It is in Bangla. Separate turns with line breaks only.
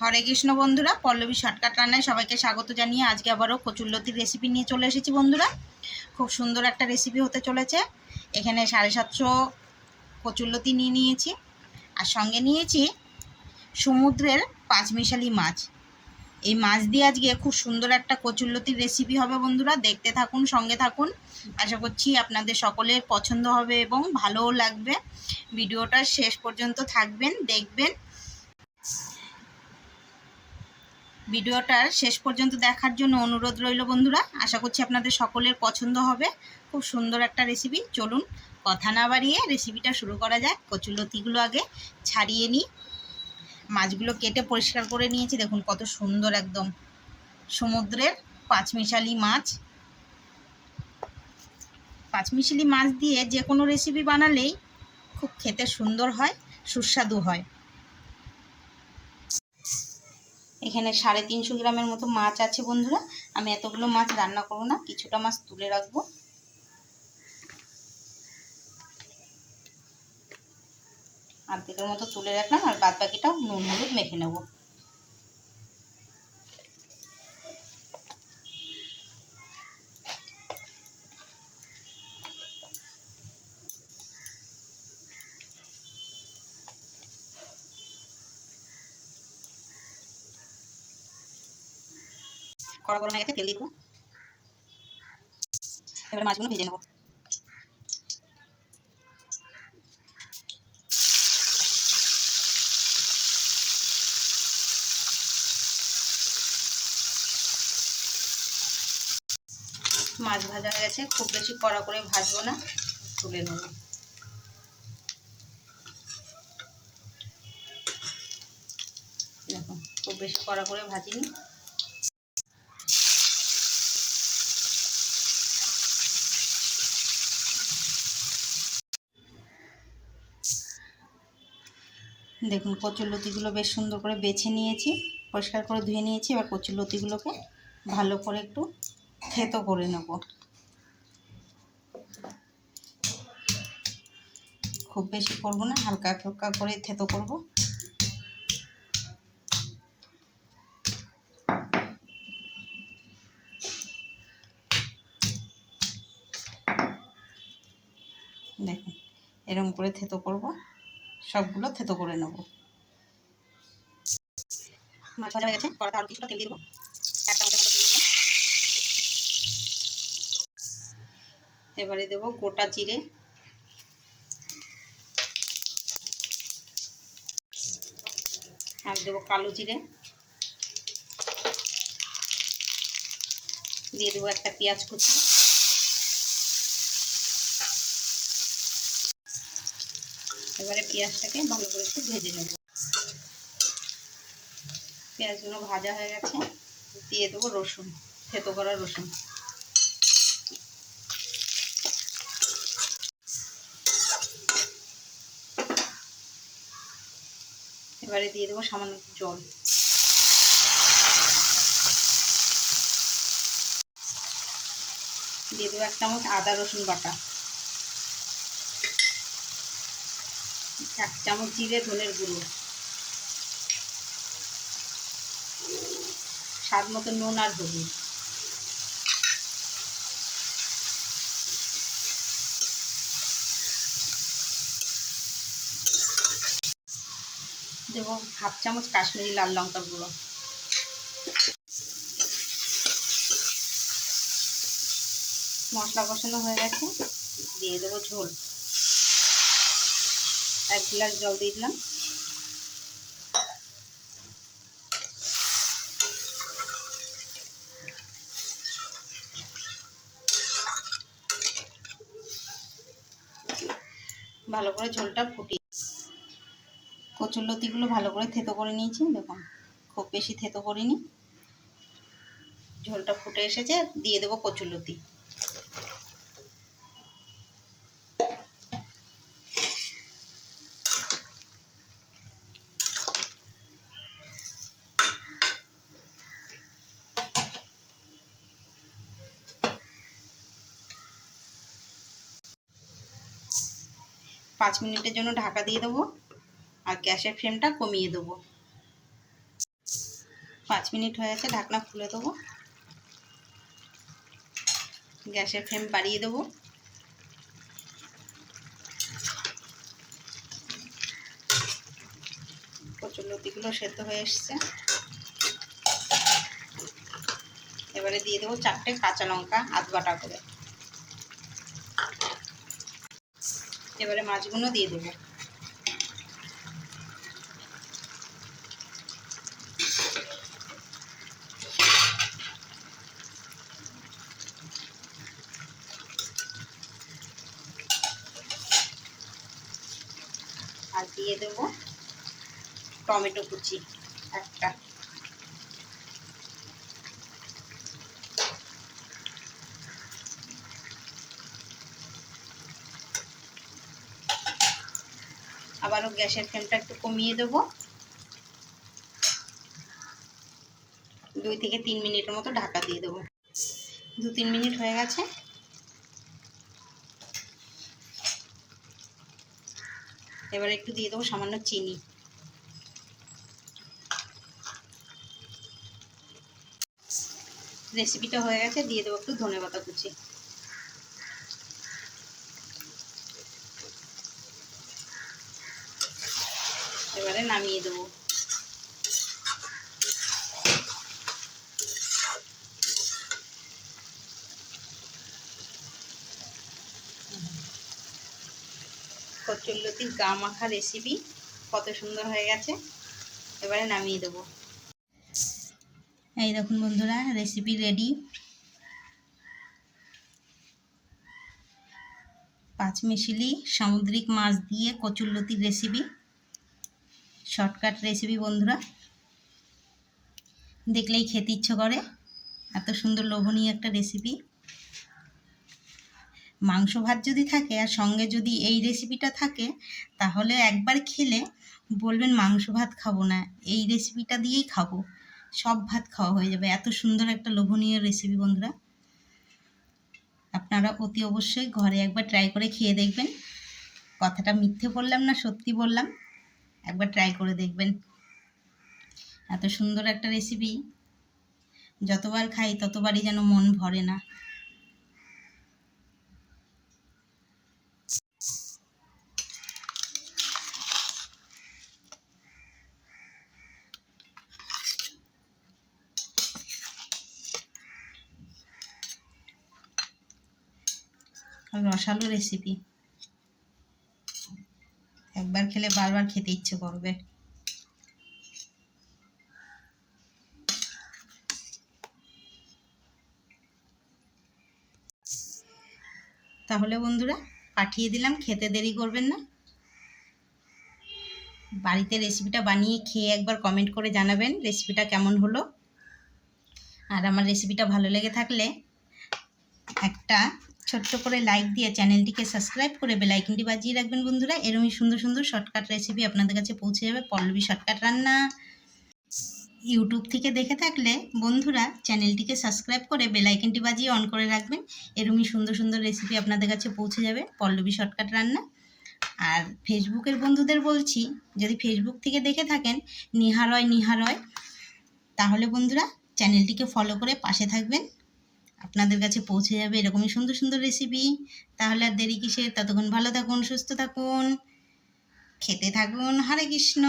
হরে কৃষ্ণ বন্ধুরা, পল্লবী শর্টকাট রান্নায় সবাইকে স্বাগত জানিয়ে আজকে আবারও কচুরলতির রেসিপি নিয়ে চলে এসেছি বন্ধুরা। খুব সুন্দর একটা রেসিপি হতে চলেছে। এখানে সাড়ে সাতশো কচুরলতি নিয়ে নিয়েছি। আর সঙ্গে নিয়েছি সমুদ্রের পাঁচমিশালি মাছ। এই মাছ দিয়ে আজকে খুব সুন্দর একটা কচুরলতির রেসিপি হবে বন্ধুরা। দেখতে থাকুন, সঙ্গে থাকুন। আশা করছি আপনাদের সকলের পছন্দ হবে এবং ভালোও লাগবে। ভিডিওটা শেষ পর্যন্ত থাকবেন, দেখবেন। ভিডিওটার শেষ পর্যন্ত দেখার জন্য অনুরোধ রইল বন্ধুরা। আশা করছি আপনাদের সকলের পছন্দ হবে। খুব সুন্দর একটা রেসিপি চলুন, কথা না বাড়িয়ে রেসিপিটা শুরু করা যাক। কচুলতিগুলো আগে ছাড়িয়ে নিই। মাছগুলো কেটে পরিষ্কার করে নিয়েছি। দেখুন, কত সুন্দর একদম সমুদ্রের পাঁচমিশালি মাছ। পাঁচমিশালি মাছ দিয়ে যে কোনো রেসিপি বানালেই খুব খেতে সুন্দর হয়, সুস্বাদু হয়। এখানে সাড়ে তিনশো গ্রামের মতো মাছ আছে বন্ধুরা। আমি এতগুলো মাছ রান্না করব না, কিছুটা মাছ তুলে রাখব। আর্ধেকের মতো তুলে রাখলাম, আর বাদ বাকিটাও নুন, হলুদ মেখে নেব। কড়া গরম হয়ে গেছে তেল দিব। এবার মাছগুলো ভেজে নেব। মাছ ভাজা হয়ে গেছে, খুব বেশি কড়া করে ভাজবো না, তুলে নেব। খুব বেশি কড়া করে ভাজিনি। দেখুন, কচুর লতিগুলো বেশ সুন্দর করে বেছে নিয়েছি, পরিষ্কার করে ধুয়ে নিয়েছি। এবার কচুর লতিগুলোকে ভালো করে একটু থেতো করে নেব। খুব বেশি করব না, হালকা হালকা করে থেতো করব। দেখুন এরকম করে থেতো করব। সবগুলো থেতো করে নেব। দেবো। একটা দিয়ে এবারে দেবো গোটা জিরে। আর দেবো কালো জিরে। দিয়ে দেবো একটা পেঁয়াজ কুচি। এবারে পেঁয়াজটাকে ভালো করে একটু ভেজে নেব। পেঁয়াজগুলো ভাজা হয়ে গেছে, দিয়ে দেবো রসুন, থেতো করা রসুন। এবারে দিয়ে দেবো সামান্য জল। দিয়ে দেবো এক চামচ আদা রসুন বাটা। এক চামচ জিরে, ধনের গুঁড়ো। স্বাদ মতো নুন আর হলুদ। দেবো হাফ চামচ কাশ্মীরি লাল লঙ্কার গুঁড়ো। মশলা কষানো হয়ে গেছে। দিয়ে দেবো ঝোল। এক গ্লাস জল দিয়ে দিলাম। ভালো করে ঝোলটা ফুটিয়ে কচুর লতিগুলো ভালো করে থেতো করে নিয়েছি, দেখুন, খুব বেশি থেতো করিনি। ঝোলটা ফুটে এসেছে, দিয়ে দেবো কচুর পাঁচ মিনিটের জন্য ঢাকা দিয়ে দেবো আর গ্যাসের ফ্লেমটা কমিয়ে দেবো। পাঁচ মিনিট হয়ে গেছে, ঢাকনা খুলে দেবো। গ্যাসের ফ্লেম বাড়িয়ে দেবো। কচুরলতিগুলো সেদ্ধ হয়ে এসছে। এবারে দিয়ে দেবো চারটে কাঁচা লঙ্কা আধ বাটা করে। এবারে মাছগুলো দিয়ে দেবো। আর দিয়ে দেবো টমেটো কুচি একটা। আবারও গ্যাসের ফ্লেমটা একটু কমিয়ে দেবো। দুই থেকে তিন মিনিটের মতো ঢাকা দিয়ে দেবো। দু তিন মিনিট হয়ে গেছে। এবার একটু দিয়ে দেবো সামান্য চিনি। রেসিপিটা হয়ে গেছে, দিয়ে দেবো একটু ধনে পাতা কুচি। এবারে নামিয়ে দেবো। কচুরলতির গা মাখা রেসিপি কত সুন্দর হয়ে গেছে। এবারে নামিয়ে দেবো। এই দেখুন বন্ধুরা রেসিপি রেডি পাঁচ মিশিলি সামুদ্রিক মাছ দিয়ে কচুরলতির রেসিপি শর্টকাট রেসিপি বন্ধুরা। দেখলেই খেতে ইচ্ছে করে। এত সুন্দর লোভনীয় একটা রেসিপি মাংস ভাত যদি থাকে আর সঙ্গে যদি এই রেসিপিটা থাকে, তাহলে একবার খেলে বলবেন মাংস ভাত খাব না, এই রেসিপিটা দিয়েই খাব। সব ভাত খাওয়া হয়ে যাবে। এত সুন্দর একটা লোভনীয় রেসিপি বন্ধুরা। আপনারা অতি অবশ্যই ঘরে একবার ট্রাই করে খেয়ে দেখবেন। কথাটা মিথ্যে বললাম না, সত্যি বললাম। একবার ট্রাই করে দেখবেন। এত সুন্দর একটা রেসিপি যতবার খাই, ততবারই যেন মন ভরে না। রসালো রেসিপি একবার খেলে বারবার খেতে ইচ্ছে করবে। তাহলে বন্ধুরা, পাঠিয়ে দিলাম, খেতে দেরি করবেন না। বাড়িতে রেসিপিটা বানিয়ে খেয়ে একবার কমেন্ট করে জানাবেন রেসিপিটা কেমন হলো। আর আমার রেসিপিটা ভালো লেগে থাকলে একটা ছোট্ট করে লাইক দিয়ে চ্যানেলটিকে সাবস্ক্রাইব করে বেলাইকনটি বাজিয়ে রাখবেন বন্ধুরা। এরকমই সুন্দর সুন্দর শর্টকাট রেসিপি আপনাদের কাছে পৌঁছে যাবে পল্লবী শর্টকাট রান্না। ইউটিউব থেকে দেখে থাকলে বন্ধুরা চ্যানেলটিকে সাবস্ক্রাইব করে বেলাইকনটি বাজিয়ে অন করে রাখবেন। এরকমই সুন্দর সুন্দর রেসিপি আপনাদের কাছে পৌঁছে যাবে পল্লবী শর্টকাট রান্না। আর ফেসবুকের বন্ধুদের বলছি, যদি ফেসবুক থেকে দেখে থাকেন নিহারয় নিহারয়, তাহলে বন্ধুরা চ্যানেলটিকে ফলো করে পাশে থাকবেন। আপনাদের কাছে পৌঁছে যাবে এরকমই সুন্দর সুন্দর রেসিপি তাহলে আর দেরি কিসের? ততক্ষণ ভালো থাকুন, সুস্থ থাকুন, খেতে থাকুন। হরে কৃষ্ণ।